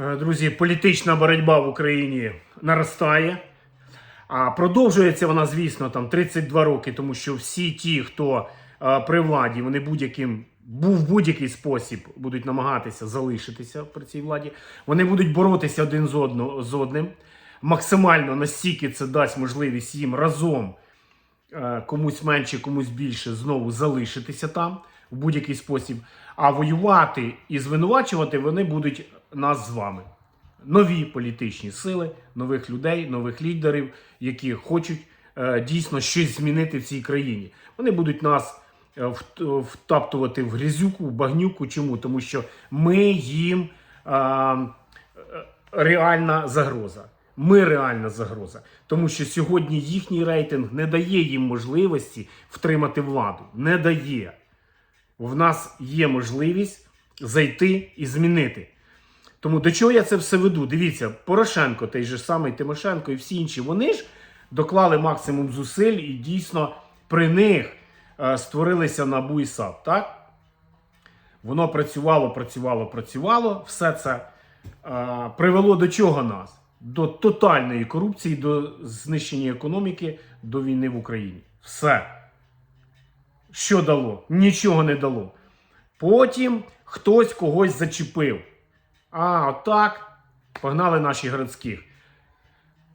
Е, Друзі, політична боротьба в Україні наростає. А продовжується вона, звісно, там 32 роки, тому що всі ті, хто е, при владі, вони будь-яким був будь-який спосіб будуть намагатися залишитися при цій владі. Вони будуть боротися один з, одно, з одним. Максимально настільки це дасть можливість їм разом е, комусь менше, комусь більше знову залишитися там в будь-який спосіб. А воювати і звинувачувати вони будуть нас з вами. Нові політичні сили, нових людей, нових лідерів, які хочуть е, дійсно щось змінити в цій країні. Вони будуть нас е, втаптувати в грязюку, в багнюку. Чому? Тому що ми їм е, реальна загроза. Ми реальна загроза, тому що сьогодні їхній рейтинг не дає їм можливості втримати владу. Не дає. В нас є можливість зайти і змінити. Тому до чого я це все веду? Дивіться, Порошенко, той же самий Тимошенко і всі інші, вони ж доклали максимум зусиль і дійсно при них е, створилися НАБУ і САП, так? Воно працювало, працювало, працювало. Все це е, привело до чого нас? До тотальної корупції, до знищення економіки, до війни в Україні. Все. Що дало? Нічого не дало. Потім хтось когось зачепив. А, отак. Погнали наші городських.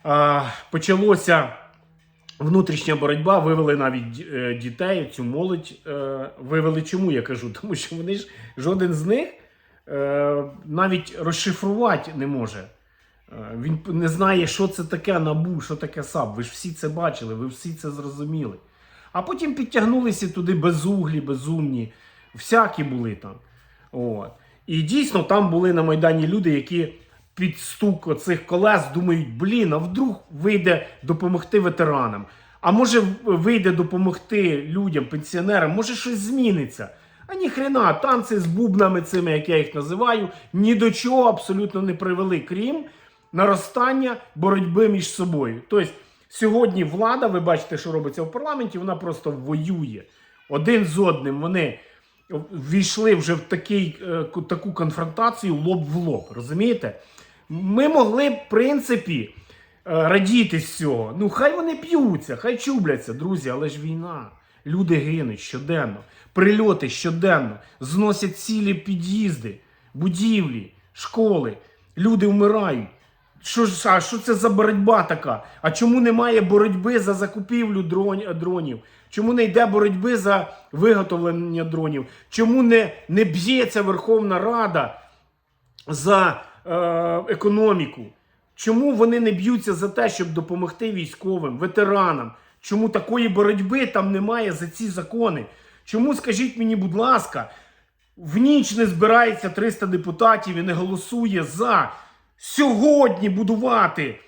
А, почалося внутрішня боротьба, вивели навіть е, дітей, цю молодь е, вивели. Чому я кажу? Тому що вони ж жоден з них е, навіть розшифрувати не може. Е, Він не знає, що це таке набу, що таке САП. Ви ж всі це бачили, ви всі це зрозуміли. А потім підтягнулися туди безуглі, безумні, всякі були там. От. І дійсно там були на Майдані люди, які під стук оцих колес думають, блін, а вдруг вийде допомогти ветеранам. А може вийде допомогти людям, пенсіонерам, може щось зміниться. А ніхрена, танці з бубнами цими, як я їх називаю, ні до чого абсолютно не привели, крім наростання боротьби між собою. Тобто сьогодні влада, ви бачите, що робиться в парламенті, вона просто воює один з одним. Вони ввійшли вже в такий, е, таку конфронтацію лоб в лоб. Розумієте? Ми могли в принципі, е, радіти з цього. Ну, хай вони п'ються, хай чубляться, друзі, але ж війна. Люди гинуть щоденно, прильоти щоденно, зносять цілі під'їзди, будівлі, школи. Люди вмирають. Що а що це за боротьба така? А чому немає боротьби за закупівлю дрон- дронів? Чому не йде боротьби за виготовлення дронів? Чому не, не б'ється Верховна Рада за е, економіку? Чому вони не б'ються за те, щоб допомогти військовим, ветеранам? Чому такої боротьби там немає за ці закони? Чому, скажіть мені, будь ласка, в ніч не збирається 300 депутатів і не голосує за сьогодні будувати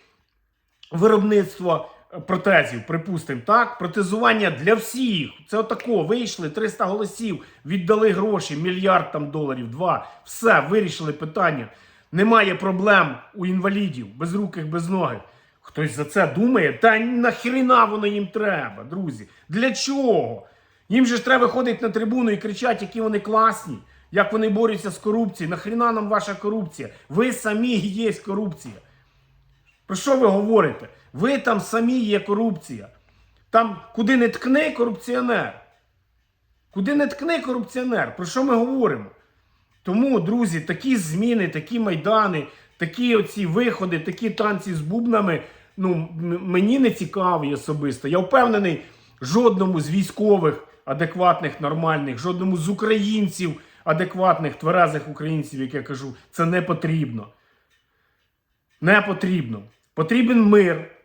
виробництво протезів, припустимо, так? Протезування для всіх. Це отако. Вийшли 300 голосів, віддали гроші, мільярд там доларів, два. Все, вирішили питання. Немає проблем у інвалідів, безруких, безногих. Хтось за це думає, та нахріна воно їм треба, друзі. Для чого? Їм же ж треба виходити на трибуну і кричати, які вони класні, як вони борються з корупцією. Нахріна нам ваша корупція? Ви самі є корупція. Про що ви говорите? Ви там самі є корупція. Там куди не ткни корупціонер. Куди не ткни корупціонер. Про що ми говоримо? Тому, друзі, такі зміни, такі майдани, такі оці виходи, такі танці з бубнами, ну, мені не цікаві особисто. Я впевнений, жодному з військових адекватних, нормальних, жодному з українців, адекватних, тверезих українців, як я кажу, це не потрібно. Не потрібно. Потрібен мир.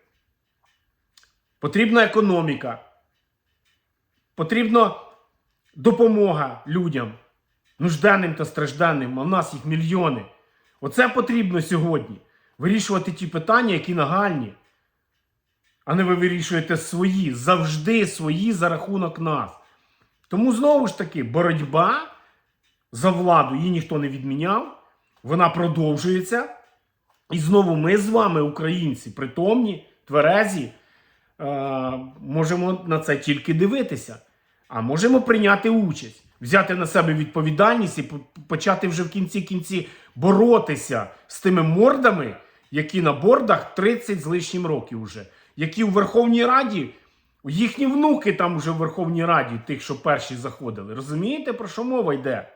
Потрібна економіка. Потрібна допомога людям, нужденним та стражденним, а в нас їх мільйони. Оце потрібно сьогодні. Вирішувати ті питання, які нагальні. А не ви вирішуєте свої, завжди свої за рахунок нас. Тому знову ж таки, боротьба за владу її ніхто не відміняв. Вона продовжується. І знову ми з вами, українці, притомні, тверезі, е, можемо на це тільки дивитися. А можемо прийняти участь, взяти на себе відповідальність і почати вже в кінці кінці боротися з тими мордами, які на бордах 30 з лишнім років уже, які у Верховній Раді, їхні внуки там вже в Верховній Раді, тих, що перші заходили. Розумієте, про що мова йде?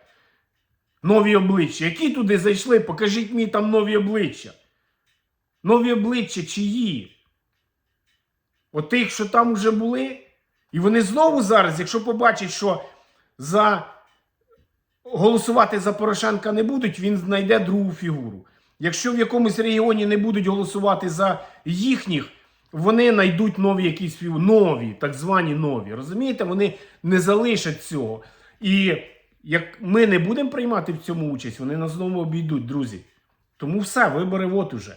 Нові обличчя. Які туди зайшли? Покажіть мені там нові обличчя. Нові обличчя чиї? От тих, що там вже були. І вони знову зараз, якщо побачать, що за голосувати за Порошенка не будуть, він знайде другу фігуру. Якщо в якомусь регіоні не будуть голосувати за їхніх, вони знайдуть нові якісь нові, так звані нові. Розумієте, вони не залишать цього. І як ми не будемо приймати в цьому участь, вони нас знову обійдуть, друзі. Тому все, вибори от уже.